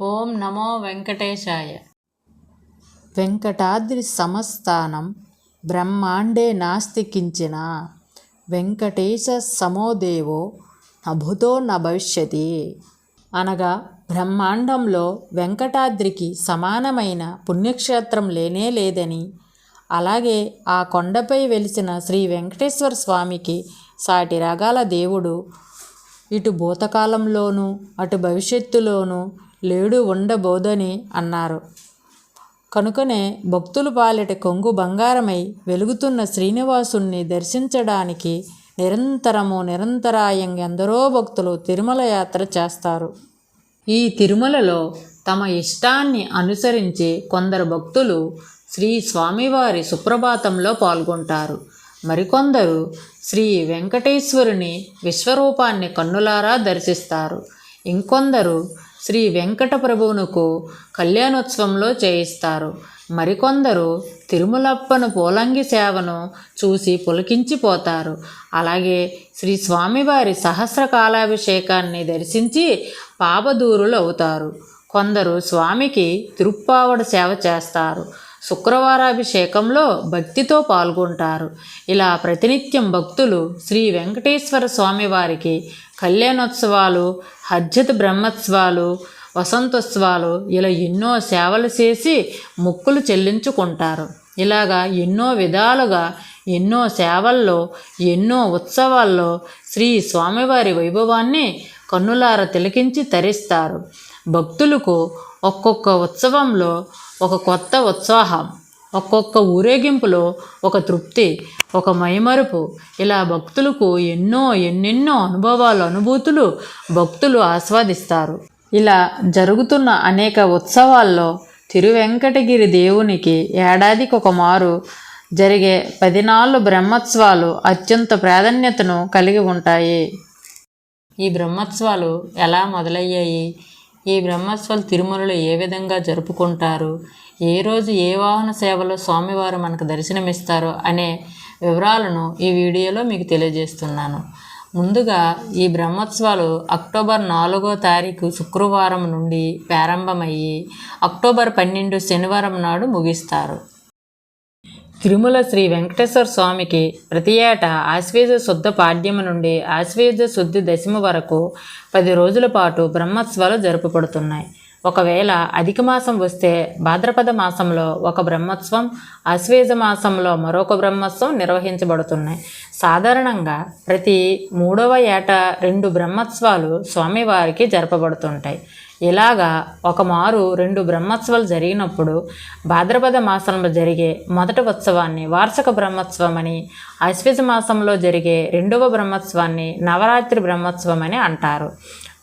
ఓం నమో వెంకటేశాయ. వెంకటాద్రి సమస్థానం బ్రహ్మాండే నాస్తికించిన వెంకటేశ సమోదేవో నభుతో న భవిష్యతి అనగా బ్రహ్మాండంలో వెంకటాద్రికి సమానమైన పుణ్యక్షేత్రం లేనే లేదని అలాగే ఆ కొండపై వెలిసిన శ్రీ వెంకటేశ్వర స్వామికి సాటి రకాల దేవుడు ఇటు భూతకాలంలోనూ అటు భవిష్యత్తులోనూ లేడు ఉండబోదని అన్నారు. కనుకనే భక్తులు పాలిట కొంగు బంగారమై వెలుగుతున్న శ్రీనివాసుణ్ణి దర్శించడానికి నిరంతరము నిరంతరాయం ఎందరో భక్తులు తిరుమల యాత్ర చేస్తారు. ఈ తిరుమలలో తమ ఇష్టాన్ని అనుసరించి కొందరు భక్తులు శ్రీ స్వామివారి సుప్రభాతంలో పాల్గొంటారు. మరికొందరు శ్రీ వెంకటేశ్వరుని విశ్వరూపాన్ని కన్నులారా దర్శిస్తారు. ఇంకొందరు శ్రీ వెంకట ప్రభువునకు కళ్యాణోత్సవంలో చేయిస్తారు. మరికొందరు తిరుమలప్పను పోలంగి సేవను చూసి పులకించిపోతారు అలాగే శ్రీ స్వామివారి సహస్ర కాలాభిషేకాన్ని దర్శించి పాపదూరులు అవుతారు. కొందరు స్వామికి తిరుప్పావడ సేవ చేస్తారు. శుక్రవారాభిషేకంలో భక్తితో పాల్గొంటారు. ఇలా ప్రతినిత్యం భక్తులు శ్రీ వెంకటేశ్వర స్వామివారికి కళ్యాణోత్సవాలు హజ్జత్ బ్రహ్మోత్సవాలు వసంతోత్సవాలు ఇలా ఎన్నో సేవలు చేసి మొక్కులు చెల్లించుకుంటారు. ఇలాగా ఎన్నో విధాలుగా ఎన్నో సేవల్లో ఎన్నో ఉత్సవాల్లో శ్రీ స్వామివారి వైభవాన్ని కన్నులార తిలకించి తరిస్తారు. భక్తులకు ఒక్కొక్క ఉత్సవంలో ఒక కొత్త ఉత్సాహం ఒక్కొక్క ఊరేగింపులో ఒక తృప్తి ఒక మైమరుపు. ఇలా భక్తులకు ఎన్నో ఎన్నెన్నో అనుభవాలు అనుభూతులు భక్తులు ఆస్వాదిస్తారు. ఇలా జరుగుతున్న అనేక ఉత్సవాల్లో తిరువెంకటగిరి దేవునికి ఏడాదికి ఒక మారు జరిగే పదినాళ్ళు బ్రహ్మోత్సవాలు అత్యంత ప్రాధాన్యతను కలిగి ఉంటాయి. ఈ బ్రహ్మోత్సవాలు ఎలా మొదలయ్యాయి? ఈ బ్రహ్మోత్సవాలు తిరుమలలో ఏ విధంగా జరుపుకుంటారు? ఏ రోజు ఏ వాహన సేవలో స్వామివారు మనకు దర్శనమిస్తారు అనే వివరాలను ఈ వీడియోలో మీకు తెలియజేస్తున్నాను. ముందుగా ఈ బ్రహ్మోత్సవాలు అక్టోబర్ నాలుగో తారీఖు శుక్రవారం నుండి ప్రారంభమయ్యి అక్టోబర్ పన్నెండు శనివారం నాడు ముగిస్తారు. తిరుమల శ్రీ వెంకటేశ్వర స్వామికి ప్రతి ఏటా ఆశ్వేజ శుద్ధ పాడ్యము నుండి ఆశ్వేజ శుద్ధి దశమ వరకు పది రోజుల పాటు బ్రహ్మోత్సవాలు జరుపబడుతున్నాయి ఒకవేళ అధిక మాసం వస్తే భాద్రపద మాసంలో ఒక బ్రహ్మోత్సవం అశ్వేజ మాసంలో మరొక బ్రహ్మోత్సవం నిర్వహించబడుతున్నాయి. సాధారణంగా ప్రతి మూడవ ఏట రెండు బ్రహ్మోత్సవాలు స్వామివారికి జరపబడుతుంటాయి. ఇలాగా ఒక మారు రెండు బ్రహ్మోత్సవాలు జరిగినప్పుడు భాద్రపద మాసంలో జరిగే మొదటి ఉత్సవాన్ని వార్షిక బ్రహ్మోత్సవం అని అశ్విజ మాసంలో జరిగే రెండవ బ్రహ్మోత్సవాన్ని నవరాత్రి బ్రహ్మోత్సవం అని అంటారు.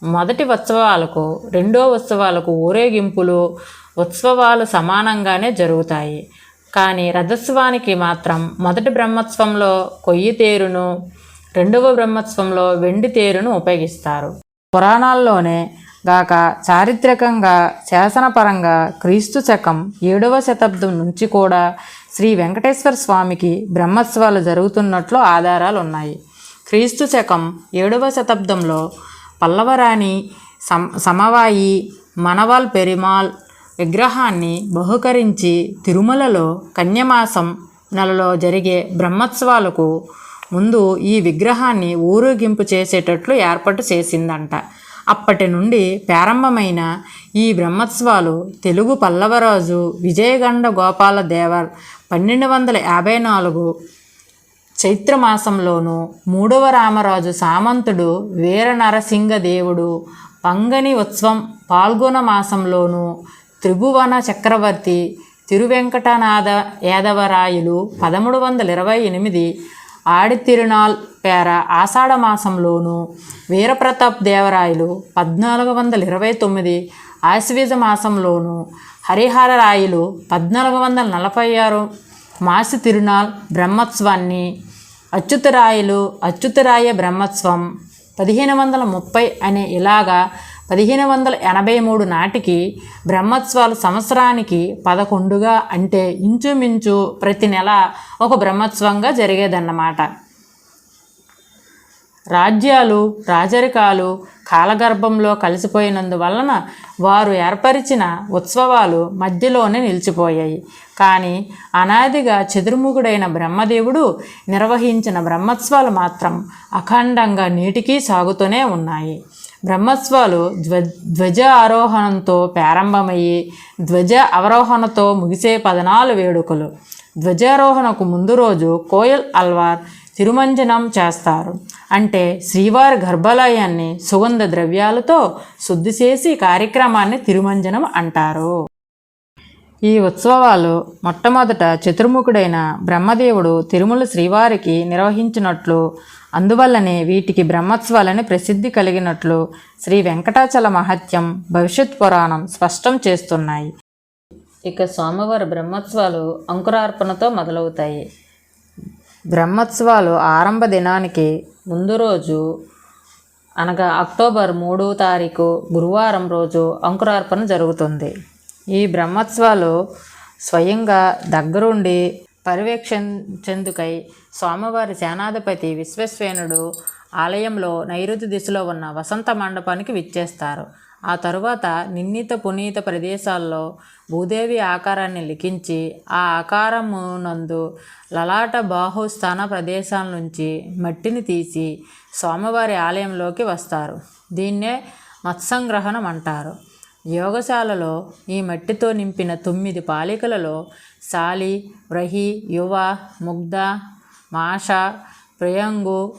మొదటి ఉత్సవాలకు రెండో ఉత్సవాలకు ఊరేగింపులు ఉత్సవాలు సమానంగానే జరుగుతాయి. కానీ రథోత్సవానికి మాత్రం మొదటి బ్రహ్మోత్సవంలో కొయ్యి తేరును రెండవ బ్రహ్మోత్సవంలో వెండి తేరును ఉపయోగిస్తారు. పురాణాల్లోనే గాక చారిత్రకంగా శాసనపరంగా క్రీస్తు శకం ఏడవ శతాబ్దం నుంచి కూడా శ్రీ వెంకటేశ్వర స్వామికి బ్రహ్మోత్సవాలు జరుగుతున్నట్లు ఆధారాలు ఉన్నాయి క్రీస్తు శకం ఏడవ శతాబ్దంలో పల్లవరాణి సమ సమవాయి మనవాల్ పెరిమాల్ విగ్రహాన్ని బహుకరించి తిరుమలలో కన్యమాసం నెలలో జరిగే బ్రహ్మోత్సవాలకు ముందు ఈ విగ్రహాన్ని ఊరేగింపు చేసేటట్లు ఏర్పాటు చేసిందంట. అప్పటి నుండి ప్రారంభమైన ఈ బ్రహ్మోత్సవాలు తెలుగు పల్లవరాజు విజయగండ గోపాల దేవర్ పన్నెండు వందల యాభై నాలుగు చైత్రమాసంలోనూ మూడవ రామరాజు సామంతుడు వీర నరసింగ దేవుడు పంగని ఉత్సవం పాల్గొన మాసంలోనూ త్రిభువన చక్రవర్తి తిరువెంకటనాథ యాదవరాయలు పదమూడు వందల ఇరవై ఎనిమిది ఆడితిరునాల్ పేర ఆషాఢ మాసంలోను వీరప్రతాప్ దేవరాయలు పద్నాలుగు వందల ఇరవై తొమ్మిది ఆశ్వీజ మాసంలోను హరిహరరాయలు పద్నాలుగు వందల నలభై ఆరు మాసి తిరునాల్ బ్రహ్మోత్సవాన్ని అచ్యుతరాయలు అచ్యుతరాయ బ్రహ్మోత్సవం పదిహేను వందల ముప్పై అనే ఇలాగా పదిహేను వందల ఎనభై మూడు నాటికి బ్రహ్మోత్సవాలు సంవత్సరానికి పదకొండుగా అంటే ఇంచుమించు ప్రతి నెల ఒక బ్రహ్మోత్సవంగా జరిగేదన్నమాట. రాజ్యాలు రాజరికాలు కాలగర్భంలో కలిసిపోయినందువలన వారు ఏర్పరిచిన ఉత్సవాలు మధ్యలోనే నిలిచిపోయాయి. కానీ అనాదిగా చతుర్ముఖుడైన బ్రహ్మదేవుడు నిర్వహించిన బ్రహ్మోత్సవాలు మాత్రం అఖండంగా నీటికి సాగుతూనే ఉన్నాయి. బ్రహ్మోత్సవాలు ధ్వ ధ్వజ ఆరోహణంతో ప్రారంభమయ్యి ధ్వజ అవరోహణతో ముగిసే పదనాలు వేడుకలు. ధ్వజారోహణకు ముందు రోజు కోయల్ అల్వార్ తిరుమంజనం చేస్తారు. అంటే శ్రీవారి గర్భాలయాన్ని సుగంధ ద్రవ్యాలతో శుద్ధి చేసి కార్యక్రమాన్ని తిరుమంజనం అంటారు. ఈ ఉత్సవాలు మొట్టమొదట చతుర్ముఖుడైన బ్రహ్మదేవుడు తిరుమల శ్రీవారికి నిర్వహించినట్లు అందువల్లనే వీటికి బ్రహ్మోత్సవాలని ప్రసిద్ధి కలిగినట్లు శ్రీ వెంకటాచల మహత్యం భవిష్యత్ పురాణం స్పష్టం చేస్తున్నాయి. ఇక సోమవారి బ్రహ్మోత్సవాలు అంకురార్పణతో మొదలవుతాయి. బ్రహ్మోత్సవాలు ఆరంభ దినానికి ముందు రోజు అనగా అక్టోబర్ మూడో తారీఖు గురువారం రోజు అంకురార్పణ జరుగుతుంది. ఈ బ్రహ్మోత్సవాలు స్వయంగా దగ్గరుండి పర్యవేక్షించేందుకై స్వామివారి సేనాధిపతి విశ్వస్వేనుడు ఆలయంలో నైరుతి దిశలో ఉన్న వసంత మండపానికి విచ్చేస్తారు. ఆ తరువాత నిర్ణీత పునీత ప్రదేశాల్లో భూదేవి ఆకారాన్ని లిఖించి ఆ ఆకారమునందు లలాట బాహుస్థాన ప్రదేశాల నుంచి మట్టిని తీసి స్వామివారి ఆలయంలోకి వస్తారు. దీన్నే మత్సంగ్రహణం అంటారు. యోగశాలలో ఈ మట్టితో నింపిన తొమ్మిది పాలికలలో సాలి వ్రహి యువ ముగ్ధ మాష ప్రియంగు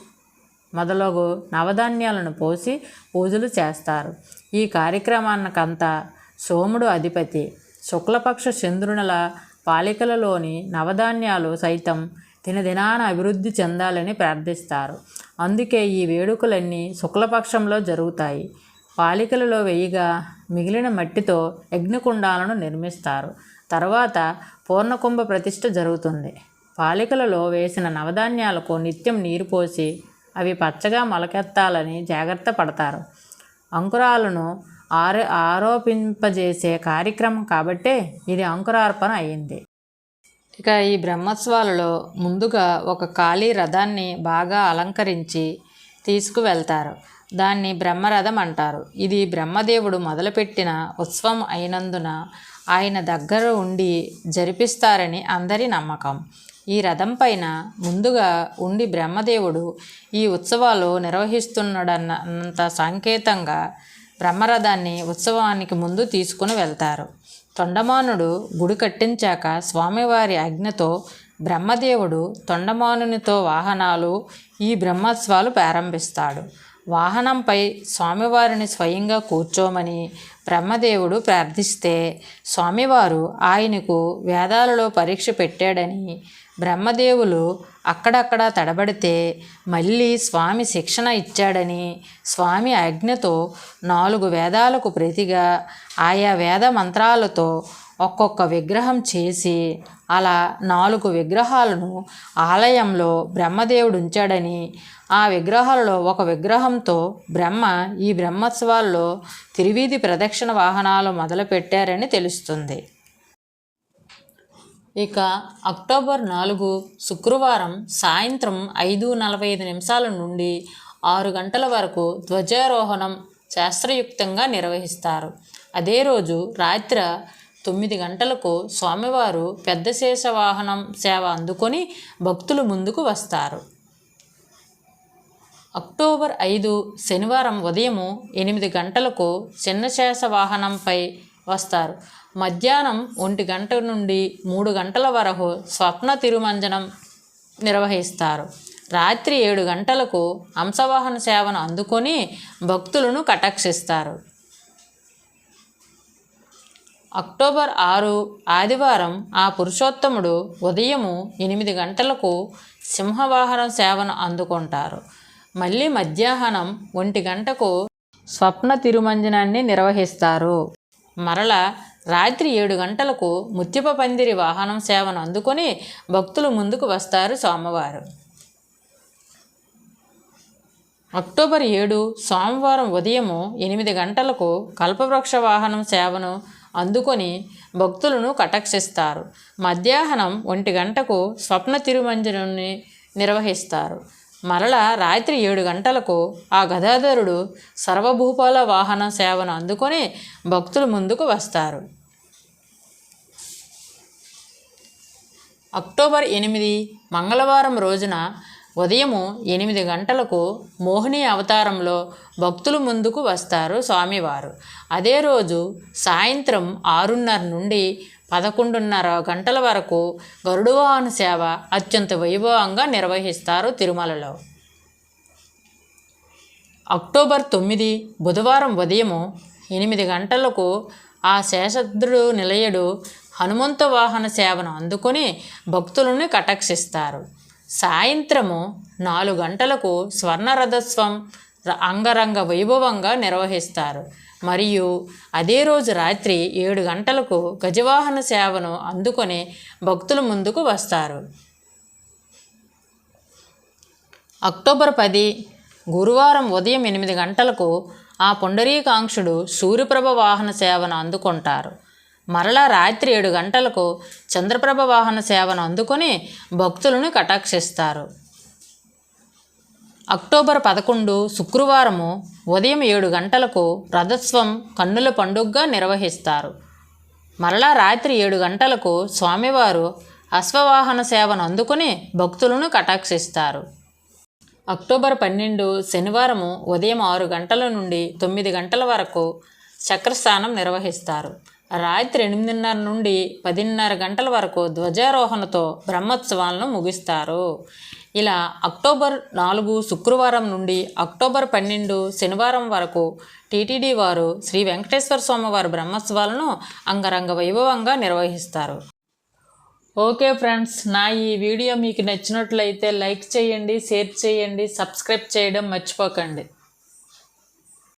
మొదలగు నవధాన్యాలను పోసి పూజలు చేస్తారు. ఈ కార్యక్రమానికంతా సోముడు అధిపతి శుక్లపక్ష చంద్రునుల పాలికలలోని నవధాన్యాలు సైతం దినదినాన అభివృద్ధి చెందాలని ప్రార్థిస్తారు. అందుకే ఈ వేడుకలన్నీ శుక్లపక్షంలో జరుగుతాయి. పాలికలలో వేయగా మిగిలిన మట్టితో యజ్ఞకుండాలను నిర్మిస్తారు. తర్వాత పూర్ణకుంభ ప్రతిష్ఠ జరుగుతుంది. పాలికలలో వేసిన నవధాన్యాలకు నిత్యం నీరు పోసి అవి పచ్చగా మొలకెత్తాలని జాగ్రత్త పడతారు. అంకురాలను ఆరో ఆరోపింపజేసే కార్యక్రమం కాబట్టే ఇది అంకురార్పణ అయింది. ఇక ఈ బ్రహ్మోత్సవాలలో ముందుగా ఒక ఖాళీ రథాన్ని బాగా అలంకరించి తీసుకువెళ్తారు. దాన్ని బ్రహ్మరథం అంటారు. ఇది బ్రహ్మదేవుడు మొదలుపెట్టిన ఉత్సవం అయినందున ఆయన దగ్గర ఉండి జరిపిస్తారని అందరి నమ్మకం. ఈ రథం పైన ముందుగా ఉండి బ్రహ్మదేవుడు ఈ ఉత్సవాలు నిర్వహిస్తున్నాడన్నంత సంకేతంగా బ్రహ్మరథాన్ని ఉత్సవానికి ముందు తీసుకుని వెళ్తారు. తొండమానుడు గుడి కట్టించాక స్వామివారి ఆజ్ఞతో బ్రహ్మదేవుడు తొండమానునితో వాహనాలు ఈ బ్రహ్మోత్సవాలు ప్రారంభిస్తాడు. వాహనంపై స్వామివారిని స్వయంగా కూర్చోమని బ్రహ్మదేవుడు ప్రార్థిస్తే స్వామివారు ఆయనకు వేదాలలో పరీక్ష పెట్టాడని బ్రహ్మదేవులు అక్కడక్కడ తడబడితే మళ్ళీ స్వామి శిక్షణ ఇచ్చాడని స్వామి ఆజ్ఞతో నాలుగు వేదాలకు ప్రతిగా ఆయా వేద మంత్రాలతో ఒక్కొక్క విగ్రహం చేసి అలా నాలుగు విగ్రహాలను ఆలయంలో బ్రహ్మదేవుడు ఉంచాడని ఆ విగ్రహాలలో ఒక విగ్రహంతో బ్రహ్మ ఈ బ్రహ్మోత్సవాల్లో తిరువీధి ప్రదక్షిణ వాహనాలు మొదలుపెట్టారని తెలుస్తుంది. ఇక అక్టోబర్ నాలుగు శుక్రవారం సాయంత్రం ఐదు నలభై ఐదు నిమిషాల నుండి ఆరు గంటల వరకు ధ్వజారోహణం శాస్త్రయుక్తంగా నిర్వహిస్తారు. అదే రోజు రాత్రి తొమ్మిది గంటలకు స్వామివారు పెద్ద శేష వాహనం సేవ అందుకొని భక్తులు ముందుకు వస్తారు. అక్టోబర్ ఐదు శనివారం ఉదయము ఎనిమిది గంటలకు చిన్న శేష వాహనంపై వస్తారు. మధ్యాహ్నం ఒంటి గంట నుండి మూడు గంటల వరకు స్వప్న తిరుమంజనం నిర్వహిస్తారు. రాత్రి ఏడు గంటలకు అంశవాహన సేవను అందుకొని భక్తులను కటాక్షిస్తారు. అక్టోబర్ ఆరు ఆదివారం ఆ పురుషోత్తముడు ఉదయము ఎనిమిది గంటలకు సింహవాహనం సేవను అందుకుంటారు. మళ్ళీ మధ్యాహ్నం ఒంటి గంటకు స్వప్న తిరుమంజనాన్ని నిర్వహిస్తారు. మరల రాత్రి ఏడు గంటలకు ముత్యప పందిరి వాహనం సేవను అందుకొని భక్తులు ముందుకు వస్తారు సోమవారం అక్టోబర్ ఏడు సోమవారం ఉదయము ఎనిమిది గంటలకు కల్పవృక్ష వాహనం సేవను అందుకొని భక్తులను కటాక్షిస్తారు. మధ్యాహ్నం ఒంటి గంటకు స్వప్న తిరుమంజనాన్ని నిర్వహిస్తారు. మరలా రాత్రి ఏడు గంటలకు ఆ గదాధరుడు సర్వభూపాల వాహన సేవను అందుకొని భక్తుల ముందుకు వస్తారు. అక్టోబర్ ఎనిమిది మంగళవారం రోజున ఉదయము ఎనిమిది గంటలకు మోహిని అవతారంలో భక్తుల ముందుకు వస్తారు స్వామివారు. అదే రోజు సాయంత్రం ఆరున్నర నుండి పదకొండున్నర గంటల వరకు గరుడువాహన సేవ అత్యంత వైభవంగా నిర్వహిస్తారు తిరుమలలో. అక్టోబర్ తొమ్మిది బుధవారం ఉదయము ఎనిమిది గంటలకు ఆ శేషద్రుడు నిలయుడు హనుమంత వాహన సేవను అందుకొని భక్తులను కటాక్షిస్తారు. సాయంత్రము నాలుగు గంటలకు స్వర్ణరథస్వం ర- అంగరంగ వైభవంగా నిర్వహిస్తారు. మరియు అదే రోజు రాత్రి ఏడు గంటలకు గజవాహన సేవను అందుకొని భక్తుల ముందుకు వస్తారు. అక్టోబర్ పది గురువారం ఉదయం ఎనిమిది గంటలకు ఆ పుండరీకాంక్షుడు సూర్యప్రభ వాహన సేవను అందుకుంటారు. మరలా రాత్రి ఏడు గంటలకు చంద్రప్రభ వాహన సేవను అందుకొని భక్తులను కటాక్షిస్తారు. అక్టోబర్ పదకొండు శుక్రవారము ఉదయం ఏడు గంటలకు రథోత్సవం కన్నుల పండుగగా నిర్వహిస్తారు. మరలా రాత్రి ఏడు గంటలకు స్వామివారు అశ్వవాహన సేవను అందుకుని భక్తులను కటాక్షిస్తారు. అక్టోబర్ పన్నెండు శనివారము ఉదయం ఆరు గంటల నుండి తొమ్మిది గంటల వరకు చక్రస్నానం నిర్వహిస్తారు. రాత్రి ఎనిమిదిన్నర నుండి పదిన్నర గంటల వరకు ధ్వజారోహణతో బ్రహ్మోత్సవాలను ముగిస్తారు. ఇలా అక్టోబర్ నాలుగు శుక్రవారం నుండి అక్టోబర్ పన్నెండు శనివారం వరకు టీటీడీ వారు శ్రీ వెంకటేశ్వర స్వామివారి బ్రహ్మోత్సవాలను అంగరంగ వైభవంగా నిర్వహిస్తారు. ఓకే ఫ్రెండ్స్ నా ఈ వీడియో మీకు నచ్చినట్లయితే లైక్ చేయండి షేర్ చేయండి సబ్స్క్రైబ్ చేయడం మర్చిపోకండి.